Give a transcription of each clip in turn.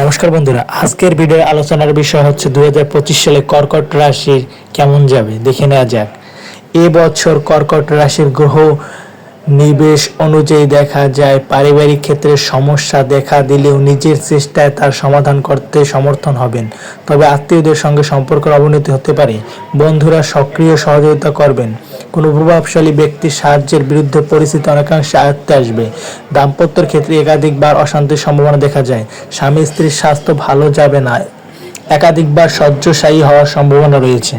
নমস্কার বন্ধুরা, আজকের ভিডিওর আলোচনার বিষয় হচ্ছে দুই হাজার পঁচিশ সালে কর্কট রাশির কেমন যাবে? দেখে নেওয়া যাক। এবছর কর্কট রাশির গ্রহ নিবেশ অনুযায়ী দেখা যায়, পারিবারিক ক্ষেত্রে সমস্যা দেখা দিলেও নিজের চেষ্টায় তার সমাধান করতে সমর্থন হবেন। তবে আত্মীয়দের সঙ্গে সম্পর্কের অবনতি হতে পারে। বন্ধুরা সক্রিয় সহযোগিতা করবেন। কোনো প্রভাবশালী ব্যক্তির সাহায্যের বিরুদ্ধে পরিস্থিতি অনেকাংশে আয়ত্তে আসবে। দাম্পত্যের ক্ষেত্রে একাধিকবার অশান্তির সম্ভাবনা দেখা যায়। স্বামী স্ত্রীর স্বাস্থ্য ভালো যাবে না। একাধিকবার শয্যশায়ী হওয়ার সম্ভাবনা রয়েছে।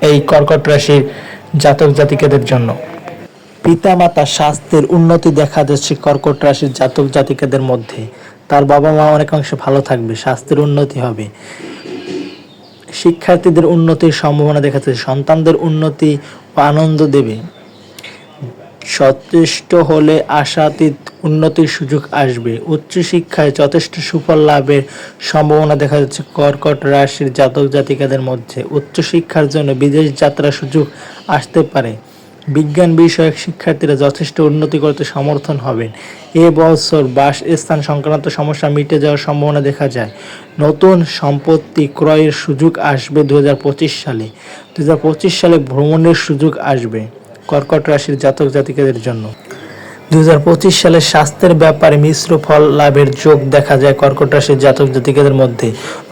এই কর্কট রাশির জাতক জাতিকাদের জন্য। পিতামাতা স্বাস্থ্যের উন্নতি দেখা যাচ্ছে কর্কট রাশির জাতক জাতিকাদের মধ্যে। তার বাবা মা অনেকাংশে ভালো থাকবে, স্বাস্থ্যের উন্নতি হবে। শিক্ষার্থীদের উন্নতির সম্ভাবনা দেখা যাচ্ছে, সন্তানদের উন্নতি ও আনন্দ দেবে। সচেষ্ট হলে আশাতীত উন্নতির সুযোগ আসবে। উচ্চশিক্ষায় যথেষ্ট সুফল লাভের সম্ভাবনা দেখা যাচ্ছে কর্কট রাশির জাতক জাতিকাদের মধ্যে। উচ্চশিক্ষার জন্য বিদেশ যাত্রার সুযোগ আসতে পারে। বিজ্ঞান বিষয়ক শিক্ষার্থীরা যথেষ্ট উন্নতি করতে সমর্থন হবেন। এ বছর বাসস্থান সংক্রান্ত সমস্যা মিটে যাওয়ার সম্ভাবনা দেখা যায়। নতুন সম্পত্তি ক্রয়ের সুযোগ আসবে দু হাজার পঁচিশ সালে। দু হাজার পঁচিশ সালে ভ্রমণের সুযোগ আসবে কর্কট রাশির জাতক জাতিকাদের জন্য। দু হাজার পঁচিশ সালে স্বাস্থ্যের ব্যাপারে মিশ্র ফল লাভের যোগ দেখা যায় কর্কট রাশির জাতক জাতিকাদের মধ্যে।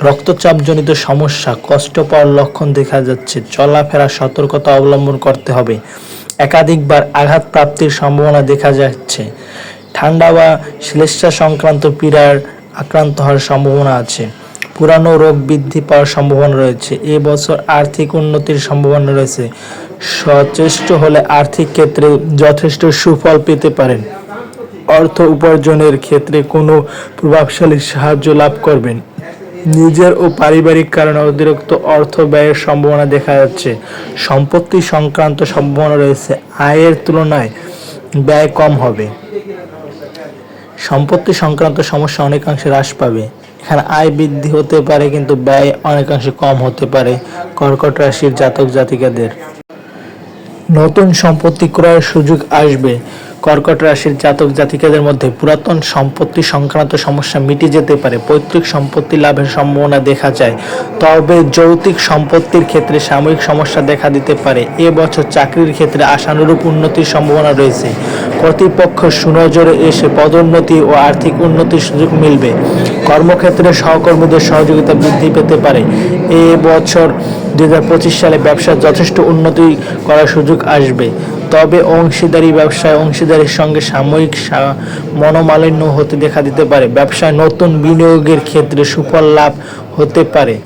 রক্তচাপজনিত সমস্যা কষ্ট পাওয়ার লক্ষণ দেখা যাচ্ছে। চলাফেরা, সতর্কতা অবলম্বন করতে হবে। একাধিকবার আঘাত প্রাপ্তির সম্ভাবনা দেখা যাচ্ছে। ঠান্ডা বা শ্লেষ্মা সংক্রান্ত পীড়ার আক্রান্ত হওয়ার সম্ভাবনা আছে। পুরানো রোগ বৃদ্ধি পাওয়ার সম্ভাবনা রয়েছে। এ বছর আর্থিক উন্নতির সম্ভাবনা রয়েছে। সচেষ্ট হলে আর্থিক ক্ষেত্রে যথেষ্ট সুফল পেতে পারেন। অর্থ উপার্জনের ক্ষেত্রে কোনো প্রভাবশালী সাহায্য লাভ করবেন। নিজের ও পারিবারিক কারণে অতিরিক্ত অর্থ ব্যয়ের সম্ভাবনা দেখা যাচ্ছে। সম্পত্তি সংক্রান্ত সম্ভাবনা রয়েছে। আয়ের তুলনায় ব্যয় কম হবে। সম্পত্তি সংক্রান্ত সমস্যা অনেকাংশে হ্রাস পাবে। এখানে আয় বৃদ্ধি হতে পারে, কিন্তু ব্যয় অনেকাংশে কম হতে পারে। কর্কট রাশির জাতক জাতিকাদের নতুন সম্পত্তি ক্রয়ের সুযোগ আসবে। কর্কট রাশির জাতক জাতিকাদের মধ্যে পুরাতন সম্পত্তি সংক্রান্ত সমস্যা মিটে যেতে পারে, পৈতৃক সম্পত্তি লাভের সম্ভাবনা দেখা যায়। তবে যৌতিক সম্পত্তির ক্ষেত্রে সাময়িক সমস্যা দেখা দিতে পারে। এ বছর চাকরির ক্ষেত্রে আশানুরূপ উন্নতির সম্ভাবনা রয়েছে। কর্তৃপক্ষ সুনজরে এসে পদোন্নতি ও আর্থিক উন্নতির সুযোগ মিলবে। কর্মক্ষেত্রে সহকর্মীদের সহযোগিতা বৃদ্ধি পেতে পারে। এ বছর দুই সালে ব্যবসার যথেষ্ট উন্নতি করার সুযোগ আসবে। তবে অংশীদারি ব্যবসায় অংশীদারির সঙ্গে সাময়িক মনোমালিন্য হতে দেখা দিতে পারে। ব্যবসায় নতুন বিনিয়োগের ক্ষেত্রে সুফল লাভ হতে পারে।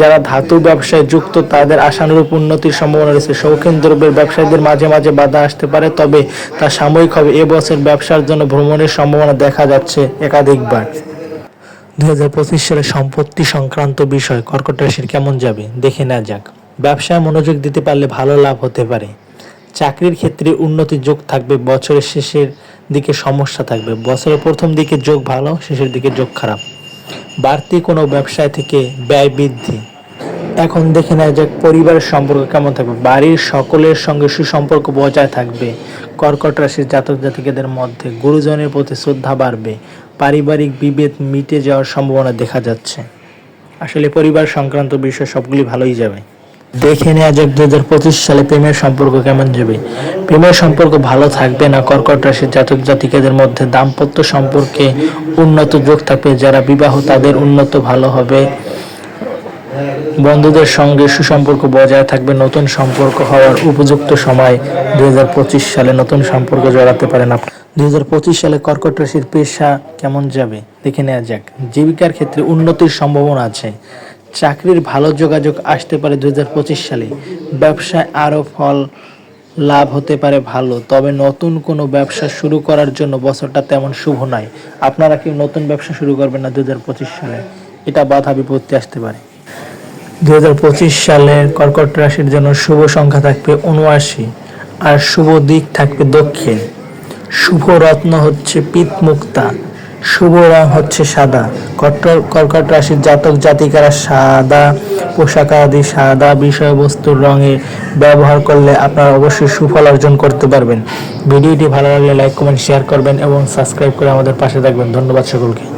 যারা ধাতু ব্যবসায় যুক্ত, তাদের আশানুরূপ উন্নতির সম্ভাবনা রয়েছে। শৌখিন দ্রব্যের ব্যবসায়ীদের মাঝে মাঝে বাধা আসতে পারে, তবে তা সাময়িক হবে। এবছর ব্যবসার জন্য ভ্রমণের সম্ভাবনা দেখা যাচ্ছে একাধিকবার। দুই হাজার পঁচিশ সালে সম্পত্তি সংক্রান্ত বিষয় কর্কট রাশির কেমন যাবে? দেখে নেওয়া যাক। ব্যবসায় মনোযোগ দিতে পারলে ভালো লাভ হতে পারে। চাকরির ক্ষেত্রে উন্নতির যোগ থাকবে, বছরের শেষের দিকে সমস্যা থাকবে। বছরের প্রথম দিকে যোগ ভালো, শেষের দিকে যোগ খারাপ। বাড়তি কোনো ব্যবসায় থেকে ব্যয় বৃদ্ধি। এখন দেখে নেওয়া যাক পরিবারের সম্পর্ক কেমন থাকবে। বাড়ির সকলের সঙ্গে সুসম্পর্ক বজায় থাকবে। কর্কট রাশির জাতক জাতিকাদের মধ্যে গুরুজনের প্রতি শ্রদ্ধা বাড়বে। পারিবারিক বিভেদ মিটে যাওয়ার সম্ভাবনা দেখা যাচ্ছে। আসলে পরিবার সংক্রান্ত বিষয় সবগুলি ভালোই যাবে। দেখে নেওয়া যাক দু হাজার পঁচিশ সালে প্রেমের সম্পর্ক কেমন যাবে। প্রেমের সম্পর্ক ভালো থাকবে না কর্কট রাশির জাতক জাতিকাদের মধ্যে দাম্পত্য সম্পর্কে উন্নত যোগ থাকবে, যারা বিবাহ তাদের উন্নত ভালো হবে। বন্ধুদের সঙ্গে সুসম্পর্ক বজায় থাকবে, নতুন সম্পর্ক হওয়ার উপযুক্ত সময় দুই হাজার পঁচিশ সালে নতুন সম্পর্ক জড়াতে পারেন আপনি। দুই হাজার পঁচিশ সালে কর্কট রাশির পেশা কেমন যাবে? দেখে নেওয়া যাক। জীবিকার ক্ষেত্রে উন্নতির সম্ভাবনা আছে। চাকরির ভালো যোগাযোগ আসতে পারে দু হাজার পঁচিশ সালে। ব্যবসায় আরও ফল লাভ হতে পারে ভালো, তবে নতুন কোনো ব্যবসা শুরু করার জন্য বছরটা তেমন শুভ নয়। আপনারা কি নতুন ব্যবসা শুরু করবেন না দু হাজার পঁচিশ সালে। এটা বাধা বিপত্তি আসতে পারে। দুই সালের কর্কট রাশির জন্য শুভ সংখ্যা থাকবে উনআশি, আর শুভ দিক থাকবে দক্ষিণ। শুভ রত্ন হচ্ছে পিত মুক্তা শুভ রং হচ্ছে সাদা। কর্কট রাশির জাতক, জাতিকারা সাদা, পোশাক আদি সাদা বিষয়বস্তুর রঙে ব্যবহার করলে আপনারা অবশ্যই সুফল অর্জন করতে পারবেন। ভিডিওটি ভালো লাগলে লাইক, কমেন্ট, শেয়ার করবেন এবং সাবস্ক্রাইব করে আমাদের পাশে থাকবেন। ধন্যবাদ সকলকে।